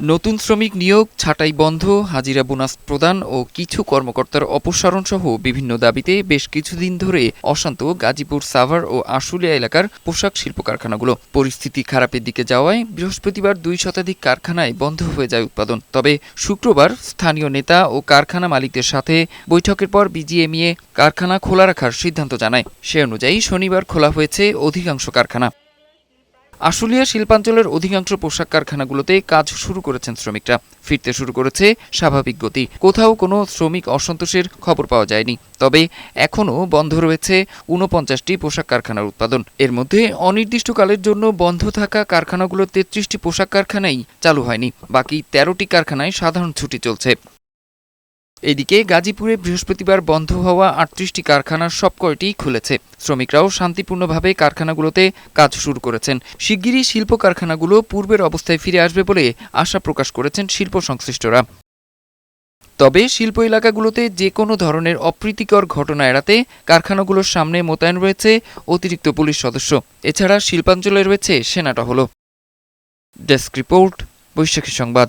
নতুন শ্রমিক নিয়োগ, ছাঁটাই বন্ধ, হাজিরা বোনাস প্রদান ও কিছু কর্মকর্তার অপসারণ সহ বিভিন্ন দাবিতে বেশ কিছুদিন ধরে অশান্ত গাজীপুর, সাভার ও আশুলিয়া এলাকার পোশাক শিল্প কারখানাগুলো পরিস্থিতি খারাপের দিকে যাওয়ায় বৃহস্পতিবার দুই শতাধিক কারখানায় বন্ধ হয়ে যায় উৎপাদন। তবে শুক্রবার স্থানীয় নেতা ও কারখানা মালিকদের সাথে বৈঠকের পর বিজিএমইএ কারখানা খোলা রাখার সিদ্ধান্ত জানায়। সে অনুযায়ী শনিবার খোলা হয়েছে অধিকাংশ কারখানা। আশুলিয়া শিল্পাঞ্চলের অধিকাংশ পোশাক কারখানাগুলোতে কাজ শুরু করেছেন শ্রমিকরা। ফিরতে শুরু করেছে স্বাভাবিক গতি। কোথাও কোনো শ্রমিক অসন্তোষের খবর পাওয়া যায়নি। তবে এখনও বন্ধ রয়েছে ঊনপঞ্চাশটি পোশাক কারখানার উৎপাদন। এর মধ্যে অনির্দিষ্টকালের জন্য বন্ধ থাকা কারখানাগুলোর তেত্রিশটি পোশাক কারখানাই চালু হয়নি। বাকি তেরোটি কারখানায় সাধারণ ছুটি চলছে। এদিকে গাজীপুরে বৃহস্পতিবার বন্ধ হওয়া আটত্রিশটি কারখানার সব কয়টি খুলেছে। শ্রমিকরাও শান্তিপূর্ণভাবে কারখানাগুলোতে কাজ শুরু করেছেন। শিগগিরই শিল্প কারখানাগুলো পূর্বের অবস্থায় ফিরে আসবে বলে আশা প্রকাশ করেছেন শিল্প সংশ্লিষ্টরা। তবে শিল্প এলাকাগুলোতে যে কোনো ধরনের অপ্রীতিকর ঘটনা এড়াতে কারখানাগুলোর সামনে মোতায়েন রয়েছে অতিরিক্ত পুলিশ সদস্য। এছাড়া শিল্পাঞ্চলে রয়েছে সেনা টহল ডেস্ক রিপোর্ট, বৈশাখী সংবাদ।